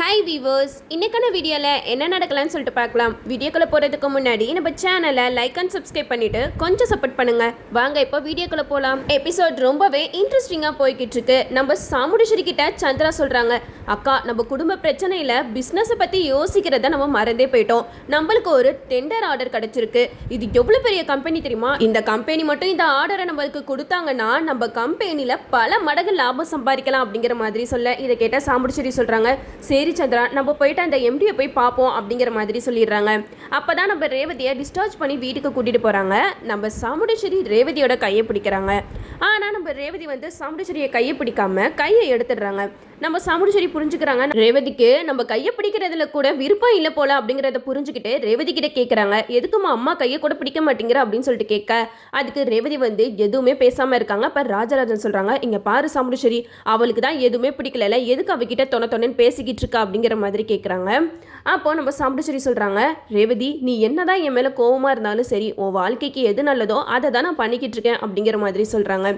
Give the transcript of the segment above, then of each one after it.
Hi viewers இன்னைக்கான வீடியோவில் என்ன நடக்கலாம்னு சொல்லிட்டு பார்க்கலாம். வீடியோக்குள்ளே போகிறதுக்கு முன்னாடி நம்ம சேனலை லைக் அண்ட் சப்ஸ்கிரைப் பண்ணிவிட்டு கொஞ்சம் சப்போர்ட் பண்ணுங்கள் வாங்க இப்போ வீடியோக்குள்ளே போகலாம் எபிசோட் ரொம்பவே இன்ட்ரெஸ்டிங்காக போய்கிட்டு இருக்கு. நம்ம சாமுடேஸ்வரி கிட்ட சந்திரா சொல்கிறாங்க அக்கா நம்ம குடும்ப பிரச்சனையில் பிஸ்னஸை பற்றி யோசிக்கிறத நம்ம மறந்தே போயிட்டோம். நம்மளுக்கு ஒரு டெண்டர் ஆர்டர் கிடச்சிருக்கு. இது எவ்வளோ பெரிய கம்பெனி தெரியுமா? இந்த கம்பெனி மட்டும் இந்த ஆர்டரை நம்மளுக்கு கொடுத்தாங்கன்னா நம்ம கம்பெனியில் பல மடங்கு லாபம் சம்பாதிக்கலாம் அப்படிங்கிற மாதிரி சொல்ல இதை கேட்டால் சாமுடிச்சேரி சொல்கிறாங்க சரி சந்திரா நம்ம போயிட்டு அந்த எம்டியை போய் பார்ப்போம் அப்படிங்கிற மாதிரி சொல்லிடுறாங்க. அப்போ தான் நம்ம ரேவதியை டிஸ்சார்ஜ் பண்ணி வீட்டுக்கு கூட்டிகிட்டு போகிறாங்க நம்ம சாமுடேஸ்வரி ரேவதியோட கையை பிடிக்கிறாங்க. ஆனால் நம்ம ரேவதி வந்து சாமுடேஸ்வரியை கையை பிடிக்காம கையை எடுத்துடுறாங்க. நம்ம சாமுடேஸ்வரி புரிஞ்சுக்கிறாங்க. ரேவதிக்கு நம்ம கையை பிடிக்கிறதுல கூட விருப்பம் இல்லை போல அப்படிங்கிறத புரிஞ்சுக்கிட்டு ரேவதி கிட்ட கேட்குறாங்க எதுக்குமா அம்மா கையை கூட பிடிக்க மாட்டேங்கிற? அப்படின்னு சொல்லிட்டு கேட்க அதுக்கு ரேவதி வந்து எதுவுமே பேசாமல் இருக்காங்க. அப்போ ராஜராஜன் சொல்கிறாங்க இங்கே பாரு சாமுடேஸ்வரி அவளுக்கு தான் எதுவுமே பிடிக்கல எதுக்கு அவகிட்ட தொண தொணன்னு பேசிக்கிட்டு இருக்கா? அப்படிங்கிற மாதிரி கேட்குறாங்க அப்போ நம்ம சாமுடேஸ்வரி சொல்கிறாங்க ரேவதி நீ என்னதான் என் மேலே கோவமாக இருந்தாலும் சரி உன் வாழ்க்கைக்கு எது நல்லதோ அதை தான் நான் பண்ணிக்கிட்டு இருக்கேன். அப்படிங்கிற மாதிரி சொல்கிறாங்க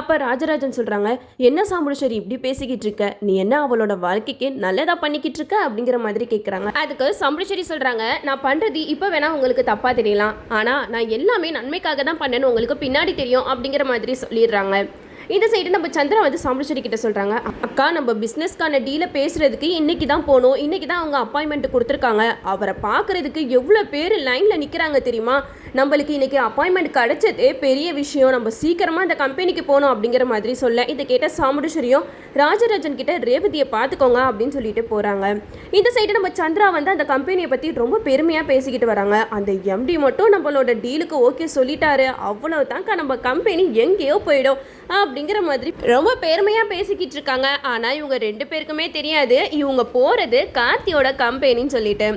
அப்போ ராஜராஜன் சொல்கிறாங்க என்ன சாமுடேஸ்வரி இப்படி பேசிக்கிட்டு இருக்க? நீ என்ன அவளோட வாழ்க்கைக்கு நல்லதா பண்ணிக்கிட்டு இருக்க அப்படிங்கிற மாதிரி கேட்குறாங்க அதுக்கு சாமுடேஸ்வரி சொல்கிறாங்க நான் பண்ணுறது இப்போ வேணா உங்களுக்கு தப்பாக தெரியலாம். ஆனால் நான் எல்லாமே நன்மைக்காக தான் பண்ணேன்னு உங்களுக்கு பின்னாடி தெரியும் அப்படிங்கிற மாதிரி சொல்லிடுறாங்க. இந்த சைடு நம்ம சந்திரா வந்து சாமுடேஸ்வரி கிட்ட சொல்கிறாங்க அக்கா நம்ம பிஸ்னஸ்க்கான டீலை பேசுகிறதுக்கு இன்னைக்கு தான் போகணும் இன்னைக்கு தான் அவங்க அப்பாயின்மெண்ட் கொடுத்துருக்காங்க. அவரை பார்க்கறதுக்கு எவ்வளோ பேர் லைனில் நிற்கிறாங்க தெரியுமா? நம்மளுக்கு இன்னைக்கு அப்பாயின்மெண்ட் கிடைச்சதே பெரிய விஷயம். நம்ம சீக்கிரமாக இந்த கம்பெனிக்கு போகணும் அப்படிங்கிற மாதிரி சொல்ல இதை கேட்ட சாமுடேஸ்வரியும் ராஜராஜன் கிட்ட ரேவதியை பார்த்துக்கோங்க அப்படின்னு சொல்லிட்டு போகிறாங்க இந்த சைடு நம்ம சந்திரா வந்து அந்த கம்பெனியை பற்றி ரொம்ப பெருமையாக பேசிக்கிட்டு வராங்க. அந்த எம்டி மட்டும் நம்மளோட டீலுக்கு ஓகே சொல்லிட்டாரு. அவ்வளோ தான்க்கா நம்ம கம்பெனி எங்கேயோ போயிடும். அப்படிங்கிற மாதிரி ரொம்ப பெருமையாக பேசிக்கிட்டு இருக்காங்க. ஆனால் இவங்க ரெண்டு பேருக்குமே தெரியாது. இவங்க போகிறது கார்த்தியோட கம்பெனின்னு சொல்லிட்டு.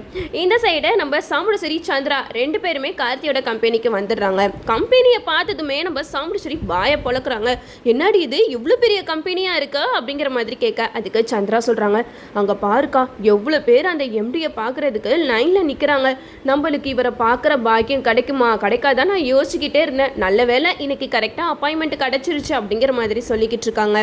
இந்த சைடு நம்ம சாமுடேஸ்வரி சந்திரா ரெண்டு பேருமே கார்த்தியோட கம்பெனிக்கு வந்துடுறாங்க. கம்பெனியை பார்த்ததுமே நம்ம சாமுடசரி வாயை பொழக்கிறாங்க. என்னடி இது? இவ்வளோ பெரிய கம்பெனியாக இருக்கா? அப்படிங்கிற மாதிரி கேட்க அதுக்கு சந்திரா சொல்கிறாங்க அங்கே பாருக்கா எவ்வளோ பேர் அந்த எம்டியை பார்க்குறதுக்கு லைனில் நிற்கிறாங்க நம்மளுக்கு இவரை பார்க்குற பாக்கியம் கிடைக்குமா? கிடைக்காதான் நான் யோசிச்சுக்கிட்டே இருந்தேன். நல்ல வேலை இன்னைக்கு கரெக்டாக அப்பாயின்மெண்ட் கிடச்சிருச்சு அப்படிங்கிற மாதிரி சொல்லிக்கிட்டு இருக்காங்க.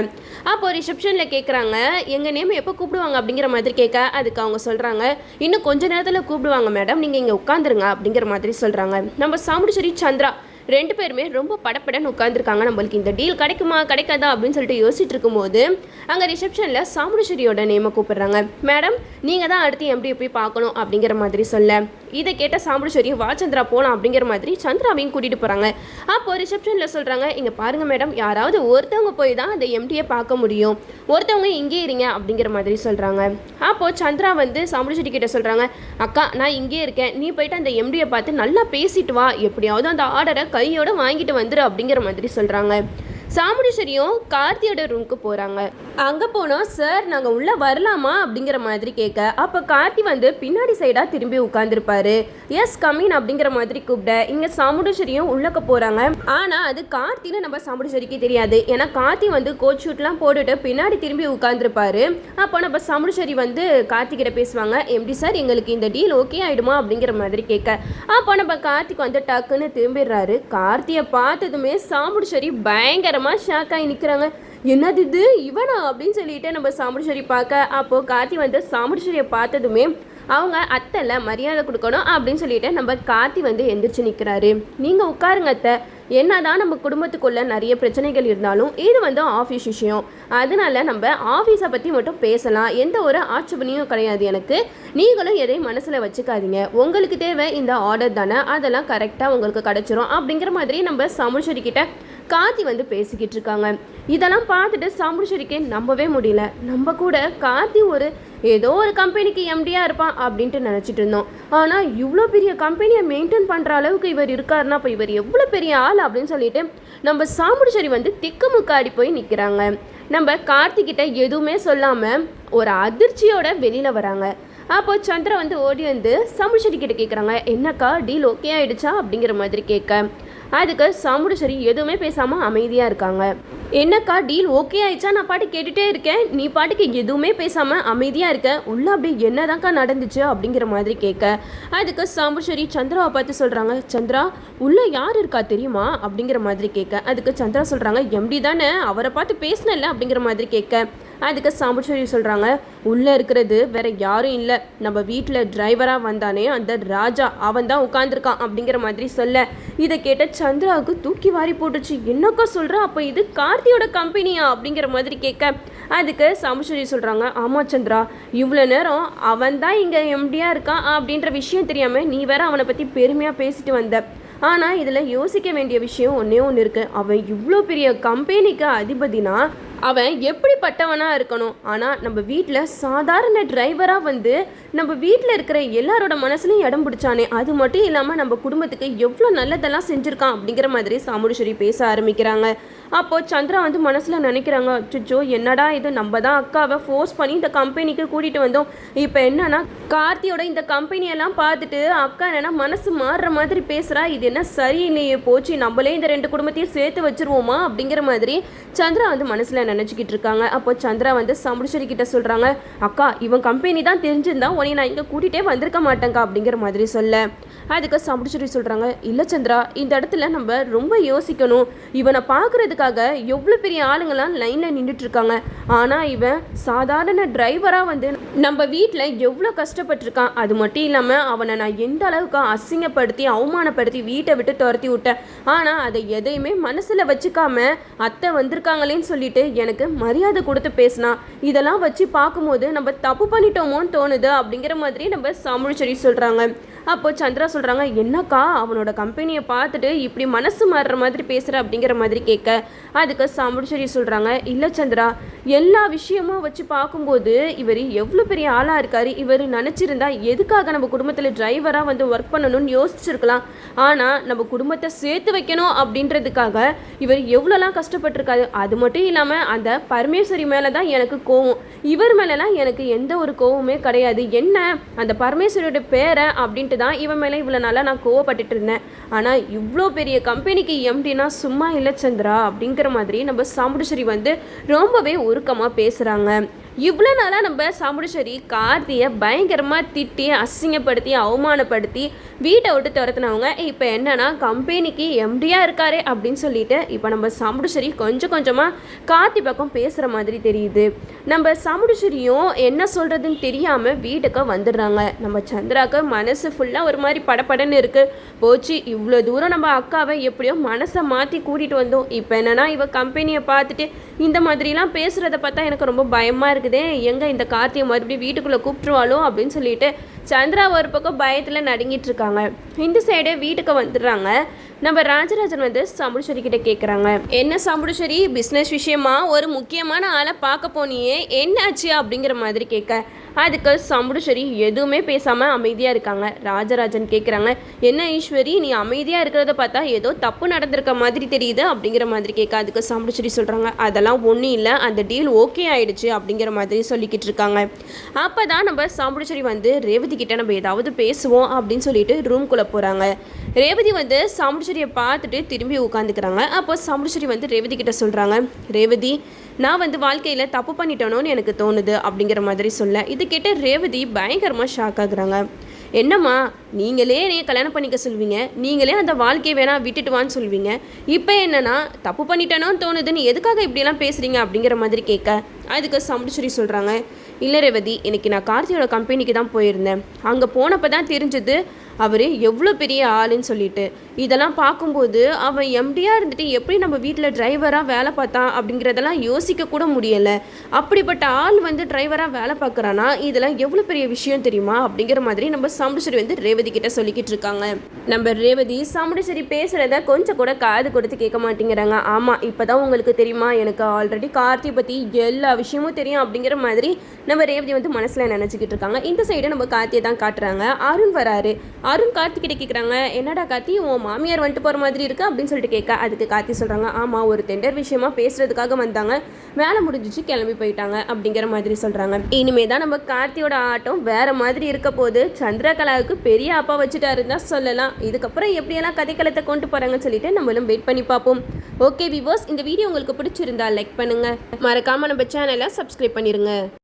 அப்போ ரிசப்ஷனில் கேட்குறாங்க எங்கள் நேம் எப்போ கூப்பிடுவாங்க? அப்படிங்கிற மாதிரி கேட்க அதுக்கு அவங்க சொல்கிறாங்க இன்னும் கொஞ்ச நேரத்தில் கூப்பிடுவாங்க மேடம் நீங்கள் இங்கே உட்காந்துருங்க அப்படிங்கிற மாதிரி சொல்கிறாங்க நம்ம சாமுடிச்சேரி சந்திரா ரெண்டு பேருமே ரொம்ப படப்படன்னு உட்காந்துருக்காங்க நம்மளுக்கு. இந்த டீல் கிடைக்குமா கிடைக்காதா அப்படின்னு சொல்லிட்டு யோசிச்சுட்டு இருக்கும்போது அங்கே ரிசப்ஷனில் சாமுடேஸ்வரியோட நேமை கூப்பிடுறாங்க. மேடம் நீங்கள் தான் அடுத்து எம்டியை போய் பார்க்கணும் அப்படிங்கிற மாதிரி சொல்ல. இதை கேட்ட சாமுடேஸ்வரி வா சந்திரா போகலாம் அப்படிங்கிற மாதிரி சந்திராவையும் கூட்டிகிட்டு போகிறாங்க அப்போ ரிசப்ஷனில் சொல்கிறாங்க இங்கே பாருங்கள் மேடம் யாராவது ஒருத்தவங்க போய் தான் அந்த எம்டியை பார்க்க முடியும். ஒருத்தவங்க இங்கே இருங்க அப்படிங்கிற மாதிரி சொல்கிறாங்க அப்போது சந்திரா வந்து சாமுடேஸ்வரி கிட்ட சொல்கிறாங்க அக்கா நான் இங்கே இருக்கேன். நீ போயிட்டு அந்த எம்டியை பார்த்து நல்லா பேசிட்டு வா. எப்படியாவது அந்த ஆர்டரை கையோட வாங்கிட்டு வந்துரு அப்படிங்கிற மாதிரி சொல்கிறாங்க சாமுடேஸ்வரியும் கார்த்தியோட ரூமுக்கு போகிறாங்க அங்கே போனால் சார் நாங்கள் உள்ளே வரலாமா? அப்படிங்கிற மாதிரி கேட்க அப்போ கார்த்தி வந்து பின்னாடி சைடாக திரும்பி உட்காந்துருப்பாரு எஸ் கமின் அப்படிங்கிற மாதிரி கூப்பிட இங்கே சாமுடேஸ்வரியும் உள்ளக்க போகிறாங்க ஆனால் அது கார்த்தின்னு நம்ம சாமுடேஸ்வரிக்கு தெரியாது. ஏன்னா கார்த்தி வந்து கோச் ஷூட்லாம் போட்டுட்டு பின்னாடி திரும்பி உட்காந்துருப்பாரு அப்போ நம்ம சாமுடேஸ்வரி வந்து கார்த்திகிட்ட பேசுவாங்க எப்படி சார் எங்களுக்கு இந்த டீல் ஓகே ஆகிடுமா அப்படிங்கிற மாதிரி கேட்க. அப்போ நம்ம கார்த்திக் வந்து டக்குன்னு திரும்பிடுறாரு. கார்த்தியை பார்த்ததுமே சாமுடேஸ்வரி பயங்கரமாக ஷாக் ஆகி நிற்கிறாங்க என்னது இது? இவனா? அப்படின்னு சொல்லிட்டு நம்ம சாமுடிச்சேரி பார்க்க அப்போது கார்த்தி வந்து சாமுடிச்சேரியை பார்த்ததுமே அவங்க அத்தைல மரியாதை கொடுக்கணும் அப்படின்னு சொல்லிட்டு நம்ம கார்த்தி வந்து எந்திரிச்சு நிற்கிறாரு நீங்கள் உட்காருங்க அத்தை. என்னதான் நம்ம குடும்பத்துக்குள்ள நிறைய பிரச்சனைகள் இருந்தாலும் இது வந்து ஆஃபீஸ் விஷயம். அதனால நம்ம ஆஃபீஸை பற்றி மட்டும் பேசலாம். எந்த ஒரு ஆட்சேபனையும் கிடையாது எனக்கு. நீங்களும் எதையும் மனசில் வச்சுக்காதீங்க. உங்களுக்கு தேவை இந்த ஆர்டர் தானே. அதெல்லாம் கரெக்டாக உங்களுக்கு கிடச்சிரும் அப்படிங்கிற மாதிரி நம்ம சமுஷரிக்கிட்ட கிட்ட வந்து பேசிக்கிட்டு இருக்காங்க. இதெல்லாம் பார்த்துட்டு சாமுடிச்சேரிக்கே நம்பவே முடியல. நம்ம கூட கார்த்தி ஒரு ஏதோ ஒரு கம்பெனிக்கு எம்டியாக இருப்பான் அப்படின்ட்டு நினச்சிட்டு இருந்தோம். ஆனால் இவ்வளோ பெரிய கம்பெனியை மெயின்டைன் பண்ணுற அளவுக்கு இவர் இருக்காருன்னா இப்போ இவர் எவ்வளோ பெரிய ஆள் அப்படின்னு சொல்லிட்டு நம்ம சாமுடிச்சேரி வந்து திக்குமுக்காடி போய் நிற்கிறாங்க நம்ம கார்த்திகிட்ட எதுவுமே சொல்லாமல் ஒரு அதிர்ச்சியோட வெளியில் வராங்க. அப்போ சந்திரா வந்து ஓடி வந்து சாமுடிச்சேரி கிட்ட கேட்குறாங்க என்னக்கா டீல் ஓகே ஆயிடுச்சா? அப்படிங்கிற மாதிரி கேட்க. அதுக்கு சாமுடேஸ்வரி எதுவுமே பேசாமல் அமைதியாக இருக்காங்க. என்னக்கா டீல் ஓகே ஆயிடுச்சா? நான் பாட்டு கேட்டுட்டே இருக்கேன். நீ பாட்டுக்கு எதுவுமே பேசாமல் அமைதியாக இருக்க. உள்ள அப்படியே என்னதான்க்கா நடந்துச்சு அப்படிங்கிற மாதிரி கேட்க. அதுக்கு சாமுடேஸ்வரி சந்திராவை பார்த்து சொல்கிறாங்க சந்திரா உள்ள யார் இருக்கா தெரியுமா? அப்படிங்கிற மாதிரி கேட்க. அதுக்கு சந்திரா சொல்கிறாங்க எம்டி தானே அவரை பார்த்து பேசினல அப்படிங்கிற மாதிரி கேட்க. அதுக்கு சாம்புச்சேரி சொல்கிறாங்க உள்ளே இருக்கிறது வேற யாரும் இல்லை. நம்ம வீட்டில் டிரைவராக வந்தானே அந்த ராஜா அவன் தான் உட்காந்துருக்கான் அப்படிங்கிற மாதிரி சொல்ல. இதை கேட்ட சந்திராவுக்கு தூக்கி வாரி போட்டுச்சு. என்னக்கா சொல்கிற அப்போ இது கார்த்தியோட கம்பெனியா அப்படிங்கிற மாதிரி கேட்க. அதுக்கு சாம்புச்சேரி சொல்கிறாங்க ஆமாம் சந்திரா இவ்வளோ நேரம் அவன் தான் இங்கே எம்டியாக இருக்கான் அப்படின்ற விஷயம் தெரியாமல் நீ வேற அவனை பற்றி பெருமையாக பேசிட்டு வந்த. ஆனால் இதில் யோசிக்க வேண்டிய விஷயம் ஒன்றே ஒன்று இருக்குது அவன் இவ்வளோ பெரிய கம்பெனிக்கு அதிபதினா அவன் எப்படிப்பட்டவனாக இருக்கணும்? ஆனால் நம்ம வீட்டில் சாதாரண டிரைவராக வந்து நம்ம வீட்டில் இருக்கிற எல்லாரோட மனசுலையும் இடம் பிடிச்சானே அது மட்டும் இல்லாமல் நம்ம குடும்பத்துக்கு எவ்வளோ நல்லதெல்லாம் செஞ்சுருக்கான் அப்படிங்கிற மாதிரி சாமுடீஸ்வரி பேச ஆரம்பிக்கிறாங்க. அப்போது சந்திரா வந்து மனசில் நினைக்கிறாங்க அச்சோ என்னடா இது? நம்ம தான் அக்காவை ஃபோர்ஸ் பண்ணி இந்த கம்பெனிக்கு கூட்டிகிட்டு வந்தோம். இப்போ என்னன்னா கார்த்தியோட இந்த கம்பெனியெல்லாம் பார்த்துட்டு அக்கா என்னென்னா மனசு மாறுற மாதிரி பேசுகிறா இது என்ன சரியில்லையே போச்சு? நம்மளே இந்த ரெண்டு குடும்பத்தையும் சேர்த்து வச்சுருவோமா? அப்படிங்கிற மாதிரி சந்திரா வந்து மனசில் நினச்சிக்கிட்டு இருக்காங்க அப்போ சந்திரா வந்து சமுடிச்சரி கிட்ட சொல்கிறாங்க அக்கா இவன் கம்பெனி தான் தெரிஞ்சிருந்தா உன்னை நான் இங்கே கூட்டிகிட்டே வந்திருக்க மாட்டேங்க்கா அப்படிங்கிற மாதிரி சொல்ல. அதுக்கு சமுடிச்சரி சொல்கிறாங்க இல்லை சந்திரா இந்த இடத்துல நம்ம ரொம்ப யோசிக்கணும். இவனை பார்க்குறதுக்காக எவ்வளோ பெரிய ஆளுங்களாம் லைனில் நின்றுட்டு இருக்காங்க ஆனால் இவன் சாதாரண டிரைவராக வந்து நம்ம வீட்டில் எவ்வளோ கஷ்டப்பட்டிருக்கான். அது மட்டும் இல்லாமல் அவனை நான் எந்த அளவுக்கு அசிங்கப்படுத்தி அவமானப்படுத்தி வீட்டை விட்டு துரத்தி விட்டேன். ஆனால் அதை எதையுமே மனசில் வச்சுக்காம அத்தை வந்திருக்காங்களேன்னு சொல்லிட்டு எனக்கு மரியாதை கொடுத்து பேசினா இதெல்லாம் வச்சு பார்க்கும்போது நம்ம தப்பு பண்ணிட்டோமோன்னு தோணுது அப்படிங்கிற மாதிரி நம்ம சாமுழிச்செடி சொல்கிறாங்க அப்போ சந்திரா சொல்கிறாங்க என்னக்கா அவனோட கம்பெனியை பார்த்துட்டு இப்படி மனசு மாறுற மாதிரி பேசுகிற அப்படிங்கிற மாதிரி கேட்க அதுக்கு சாமுடிச்சேரி சொல்கிறாங்க இல்லை சந்திரா எல்லா விஷயமும் வச்சு பார்க்கும்போது இவர் எவ்வளோ பெரிய ஆளாக இருக்கார். இவர் நினச்சிருந்தா எதுக்காக நம்ம குடும்பத்தில் டிரைவராக வந்து ஒர்க் பண்ணணும்னு யோசிச்சிருக்கலாம். ஆனால் நம்ம குடும்பத்தை சேர்த்து வைக்கணும் அப்படின்றதுக்காக இவர் எவ்வளோலாம் கஷ்டப்பட்டிருக்காரு. அது மட்டும் இல்லாமல் அந்த பரமேஸ்வரி மேலே தான் எனக்கு கோவம். இவர் மேலெலாம் எனக்கு எந்த ஒரு கோவமே கிடையாது. என்ன? அந்த பரமேஸ்வரியோட பேரை அப்படின்ட்டு தான் இவன் மேலே இவ்வளோ நாளாக நான் கோவப்பட்டுட்டு இருந்தேன். ஆனால் இவ்வளோ பெரிய கம்பெனிக்கு எம்டினா சும்மா இல்லை சந்திரா அப்படிங்கிற மாதிரி நம்ம சாமுடிச்சேரி வந்து ரொம்பவே உருக்கமாக பேசுகிறாங்க இவ்வளோ நாளாக நம்ம சாமுடிச்சேரி கார்த்தியை பயங்கரமாக திட்டி அசிங்கப்படுத்தி அவமானப்படுத்தி வீட்டை விட்டு துரத்துனவங்க இப்போ என்னென்னா கம்பெனிக்கு எம்டியாக இருக்காரு அப்படின்னு சொல்லிட்டு இப்போ நம்ம சாமுடிச்சேரி கொஞ்சம் கொஞ்சமாக கார்த்தி பக்கம் பேசுகிற மாதிரி தெரியுது. நம்ம சாமுடிச்சேரியும் என்ன சொல்கிறதுன்னு தெரியாமல் வீட்டுக்கு வந்துடுறாங்க. நம்ம சந்திராக்கு மனசு ஃபுல்லாக ஒரு மாதிரி படபடன்னு இருக்குது போச்சு இவ்வளோ தூரம் நம்ம அக்காவை எப்படியோ மனசை மாற்றி கூட்டிகிட்டு வந்தோம். இப்போ என்னென்னா இவ கம்பெனியை பார்த்துட்டு இந்த மாதிரிலாம் பேசுகிறத பார்த்தா எனக்கு ரொம்ப பயமாக இருக்குது எங்கே இந்த கார்த்தியை மறுபடியும் வீட்டுக்குள்ளே கூப்பிட்டுருவாளோ அப்படின்னு சொல்லிட்டு சந்திரா ஒரு பக்கம் பயத்தில் நடுங்கிட்டு இருக்காங்க. இந்த சைடு வீட்டுக்கு வந்துடுறாங்க. நம்ம ராஜராஜன் வந்து சமுடிச்சேரி கிட்ட கேட்குறாங்க என்ன சமுடிச்சேரி பிஸ்னஸ் விஷயமா? ஒரு முக்கியமான ஆளை பார்க்க போனியே. என்னாச்சு அப்படிங்கிற மாதிரி கேட்க. அதுக்கு சமுடிச்சேரி எதுவுமே பேசாமல் அமைதியாக இருக்காங்க. ராஜராஜன் கேட்குறாங்க என்ன ஈஸ்வரி நீ அமைதியாக இருக்கிறத பார்த்தா ஏதோ தப்பு நடந்திருக்க மாதிரி தெரியுது அப்படிங்கிற மாதிரி கேட்க அதுக்கு சமுடிச்சேரி சொல்கிறாங்க அதெல்லாம் ஒன்றும் இல்லை அந்த டீல் ஓகே ஆயிடுச்சு அப்படிங்கிற மாதிரி சொல்லிக்கிட்டு இருக்காங்க. அப்போ தான் நம்ம சாம்புடுச்சேரி வந்து ரேவதி கிட்ட நம்ம ஏதாவது பேசுவோம் அப்படின்னு சொல்லிட்டு ரூம்குள்ளே போகிறாங்க ரேவதி வந்து சாம்புடுச்சேரியை பார்த்துட்டு திரும்பி உட்காந்துக்கிறாங்க அப்போ சாம்புடுச்சேரி வந்து ரேவதி கிட்ட சொல்கிறாங்க ரேவதி நான் வந்து வாழ்க்கையில் தப்பு பண்ணிட்டேனோன்னு எனக்கு தோணுது அப்படிங்கிற மாதிரி சொல்ல. இது கேட்ட ரேவதி பயங்கரமாக ஷாக் ஆகுறாங்க. என்னம்மா நீங்களே என்னைய கல்யாணம் பண்ணிக்க சொல்வீங்க. நீங்களே அந்த வாழ்க்கையை வேணா விட்டுட்டு வான்னு சொல்வீங்க. இப்போ என்னன்னா தப்பு பண்ணிட்டேனோன்னு தோணுதுன்னு எதுக்காக இப்படியெல்லாம் பேசுகிறீங்க அப்படிங்கிற மாதிரி கேட்க. அதுக்கு சமுடிச்சுரி சொல்கிறாங்க இல்லை ரேவதி இன்னைக்கு நான் கார்த்தியோட கம்பெனிக்கு தான் போயிருந்தேன். அங்கே போனப்போ தான் தெரிஞ்சது அவர் எவ்வளோ பெரிய ஆளுன்னு சொல்லிட்டு. இதெல்லாம் பார்க்கும்போது அவன் எம்டியாக இருந்துட்டு எப்படி நம்ம வீட்டில் டிரைவராக வேலை பார்த்தான் அப்படிங்கிறதெல்லாம் யோசிக்க கூட முடியலை. அப்படிப்பட்ட ஆள் வந்து டிரைவராக வேலை பார்க்குறானா? இதெல்லாம் எவ்வளோ பெரிய விஷயம் தெரியுமா? அப்படிங்கிற மாதிரி நம்ம சாமுடிச்சேரி வந்து ரேவதி கிட்ட சொல்லிக்கிட்டு இருக்காங்க. நம்ம ரேவதி சாமுடிச்சேரி பேசுகிறத கொஞ்சம் கூட காது கொடுத்து கேட்க மாட்டேங்கிறாங்க. ஆமாம் இப்போ தான் உங்களுக்கு தெரியுமா? எனக்கு ஆல்ரெடி கார்த்தி பற்றி எல்லா விஷயமும் தெரியும் அப்படிங்கிற மாதிரி நம்ம ரேவதி வந்து மனசில் நினச்சிக்கிட்டு இருக்காங்க. இந்த சைடு நம்ம கார்த்தியை தான் காட்டுறாங்க. அருண் வராரு. அருண் கார்த்தி கிட்ட கேட்குறாங்க என்னடா கார்த்தி உன் மாமியார் வந்துட்டு போகிற மாதிரி இருக்கு? அப்படின்னு சொல்லிட்டு கேட்க அதுக்கு கார்த்தி சொல்கிறாங்க ஆமாம் ஒரு டெண்டர் விஷயமா பேசுறதுக்காக வந்தாங்க. வேலை முடிஞ்சிச்சு கிளம்பி போயிட்டாங்க அப்படிங்கிற மாதிரி சொல்கிறாங்க இனிமே தான் நம்ம கார்த்தியோட ஆட்டம் வேற மாதிரி இருக்க போது சந்திரகலாவுக்கு பெரிய அப்பா வச்சுட்டாருன்னு தான் சொல்லலாம். இதுக்கப்புறம் எப்படியெல்லாம் கதைக்களத்தை கொண்டு போகிறாங்கன்னு சொல்லிட்டு நம்மளும் வெயிட் பண்ணி பார்ப்போம். ஓகே விவோஸ் இந்த வீடியோ உங்களுக்கு பிடிச்சிருந்தா லைக் பண்ணுங்க. மறக்காம நம்ம சேனலை சப்ஸ்கிரைப் பண்ணிருங்க.